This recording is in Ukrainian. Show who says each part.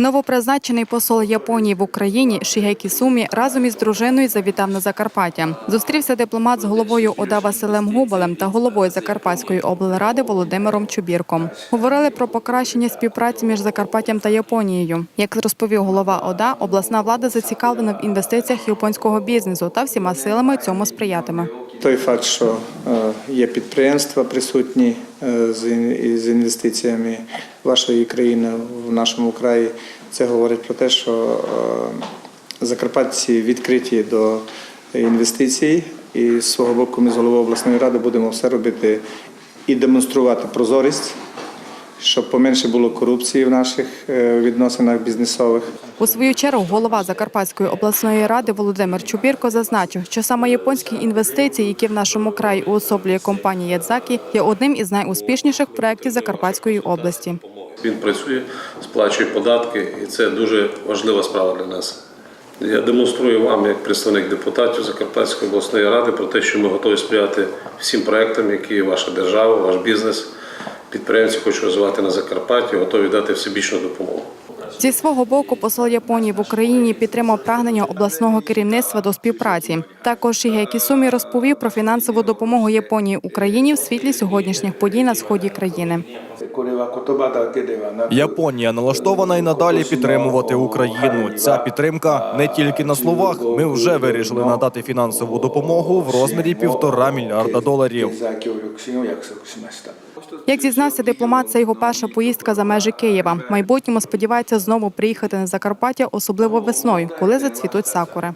Speaker 1: Новопризначений посол Японії в Україні Шігекі Сумі разом із дружиною завітав на Закарпаття. Зустрівся дипломат з головою ОДА Василем Губалем та головою Закарпатської облради Володимиром Чубірком. Говорили про покращення співпраці між Закарпаттям та Японією. Як розповів голова ОДА, обласна влада зацікавлена в інвестиціях японського бізнесу та всіма силами цьому сприятиме.
Speaker 2: Той факт, що е, є підприємства присутні е, з інвестиціями вашої країни в нашому краї, це говорить про те, що е, закарпатці відкриті до інвестицій, і з свого боку ми з головою обласної ради будемо все робити і демонструвати прозорість, щоб поменше було корупції в наших е, відносинах бізнесових.
Speaker 1: У свою чергу голова Закарпатської обласної ради Володимир Чубірко зазначив, що саме японські інвестиції, які в нашому краї уособлює компанія Ядзакі, є одним із найуспішніших проєктів Закарпатської області.
Speaker 3: Він працює, сплачує податки, і це дуже важлива справа для нас. Я демонструю вам, як представник депутатів Закарпатської обласної ради, про те, що ми готові сприяти всім проектам, які ваша держава, ваш бізнес, підприємці хочуть розвивати на Закарпатті, готові дати всебічну допомогу.
Speaker 1: Зі свого боку посол Японії в Україні підтримав прагнення обласного керівництва до співпраці. Також Шігекі Сумі розповів про фінансову допомогу Японії Україні в світлі сьогоднішніх подій на сході країни.
Speaker 4: Японія налаштована і надалі підтримувати Україну. Ця підтримка не тільки на словах. Ми вже вирішили надати фінансову допомогу в розмірі півтора мільярда доларів.
Speaker 1: Як зізнався дипломат, це його перша поїздка за межі Києва. В майбутньому сподівається знову приїхати на Закарпаття, особливо весною, коли зацвітуть сакури.